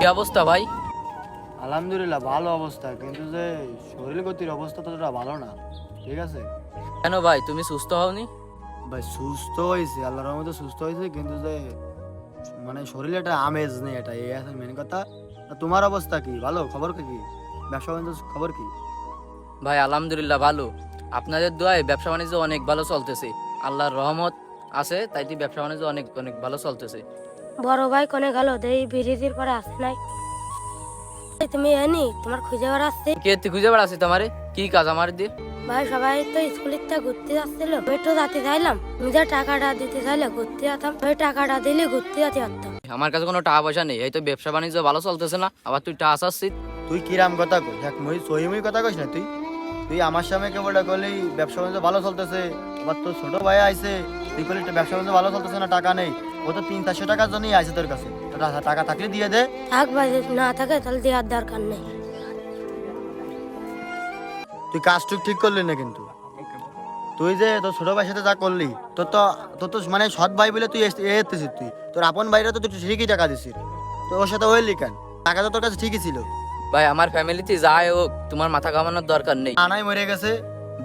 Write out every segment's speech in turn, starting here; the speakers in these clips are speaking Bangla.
কি অবস্থা ভাই? আলহামদুলিল্লাহ ভালো অবস্থা। কিন্তু যে শরীর গতির অবস্থা ততটা ভালো না। ঠিক আছে? কেন ভাই তুমি সুস্থ হওনি? ভাই সুস্থ হয়েছে আল্লাহর রহমতে সুস্থ হয়েছে কিন্তু যে মানে শরীরে একটা আমেজ নেই এটা এই আছে মেন কথা। তোমার অবস্থা কি? ভালো? খবর কি? ব্যবসা বাণিজ্য খবর কি? ভাই আলহামদুলিল্লাহ ভালো। আপনাদের দোয়ায় ব্যবসা বাণিজ্য অনেক ভালো চলতেছে। আল্লাহর রহমত আছে তাই ব্যবসা বাণিজ্য অনেক অনেক ভালো চলতেছে। বড় ভাই কোনে গেল? দেই বিরিতির পরে আসে নাই। এই তুমি এনি তোমার খুঁজে বেড়াচ্ছি কে তুই খুঁজে বেড়াচ্ছি তোমারে? কি কাজ আমার দিয়ে? ভাই সবাই তো স্কুলের থেকে ঘুরতে যাচ্ছিল। তো যাতে চাইলাম নিজের টাকাটা দিতে চাইলে ঘুরতে যেতাম ওই টাকাটা দিলে ঘুরতে যেতে পারতাম। আমার কাছে কোনো টাকা পয়সা নেই। এই তো ব্যবসা বাণিজ্য ভালো চলতেছে না। আবার তুই টাকা আসছিস তুই কিরাম কথা কই? দেখ মই সহিমই কথা কইস না তুই? তুই আমার সামনে কেবল করলি ব্যবসা বাণিজ্য ভালো চলতেছে। আবার তোর ছোট ভাই আইছে তুই করলি ব্যবসা বাণিজ্য ভালো চলতেছে না টাকা নেই। ও তো তিন চারশো টাকার জন্যই আইছে তোর কাছে। টাকা থাকলে দিয়ে দে। থাক ভাই যদি না থাকে তাহলে দেওয়ার দরকার নেই। তুই কাজটুক ঠিক করলি না কিন্তু। তুই যে তোর ছোট ভাইয়ের সাথে যা করলি তোর তো তোর তো মানে সৎ ভাই বলে তুই তুই। তোর আপন ভাইরা তো তুই ঠিকই টাকা দিছিস তো ওর সাথে হইলি কেন? টাকা তো তোর কাছে ঠিকই ছিল। ভাই আমার ফ্যামিলিতে যাই হোক তোমার মাথা কামানোর দরকার নেই। আনাই মরে গেছে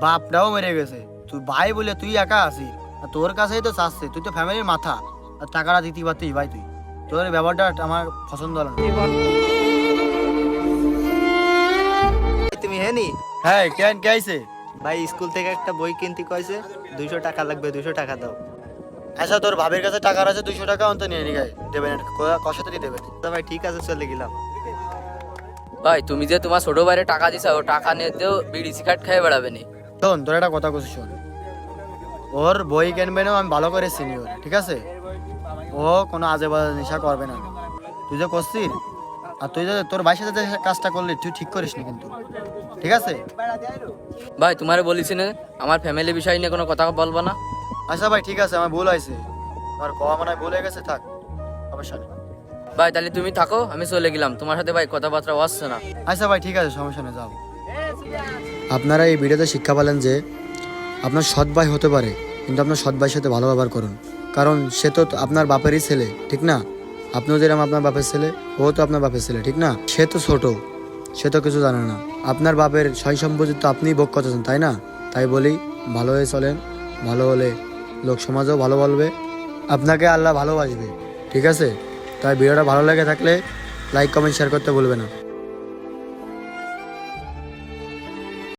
বাপটাও মরে গেছে। তুই ভাই বলে তুই একা আছিস তোর কাছেই তো চাচ্ছে তুই তো ফ্যামিলির মাথা। আর টাকাটা দিতে পারতিস ভাই তুই। তোর এই ব্যবহারটা আমার পছন্দ হলো না। তুমি হেনি হ্যাঁ কেন কে আইছে? ভাই স্কুল থেকে একটা বই কিনতে কইছে দুইশো টাকা লাগবে দুইশো টাকা দাও। আচ্ছা তোর ভাবির কাছে টাকা আছে দুইশো টাকা অন্ত নিয়ে নিয়ে দেবেন কষাতে দেবেন তো ভাই ঠিক আছে চলে গেলাম। ভাই তুমি যে তোমার ছোট ভাইরে টাকা দিছা ও টাকা নিয়ে দিয়েও বিড়ি সিগারেট খেয়ে বেড়াবে নি। শোন তোর একটা কথা কইছি শোন। ওর বই কিনবে না আমি ভালো করে চিনি ওর ঠিক আছে? ও কোনো আজে বাজে নেশা করবে না। তুই যে করছিস আর তুই যে তোর ভাইয়ের সাথে যে কাজটা করলি তুই ঠিক করিস না কিন্তু। ঠিক আছে? ভাই তোমারে বলিস না আমার ফ্যামিলি বিষয় নিয়ে কোনো কথা বলব না। আচ্ছা ভাই ঠিক আছে আমার ভুল হয়েছে। আমার কওয়া মানে ভুল হয়ে গেছে থাক। সমস্যা নেই ভাই তাহলে তুমি থাকো আমি চলে গেলাম। তোমার সাথে ভাই কথাবার্তা আসছে না। আচ্ছা ভাই ঠিক আছে সমস্যা নেই যাও। আপনারা এই ভিডিওতে শিক্ষা পেলেন যে আপনার সৎ ভাই হতে পারে কিন্তু আপনার সৎ ভাইয়ের সাথে ভালো ব্যবহার করুন। কারণ সে তো আপনার বাপেরই ছেলে, ঠিক না? আপনিও যেরকম আপনার বাপের ছেলে, ও তো আপনার বাপের ছেলে, ঠিক না? সে তো ছোট, সে তো কিছু জানে না। আপনার বাপের সয় সম্পত্তি তো আপনিই ভোগ করতেছেন, তাই না? তাই বলি, ভালো হয়ে চলেন, ভালো হলে লোক সমাজও ভালো বলবে, আপনাকে আল্লাহ ভালোবাসবে, ঠিক আছে? তাই ভিডিওটা ভালো লেগে থাকলে লাইক কমেন্ট শেয়ার করতে ভুলবে না।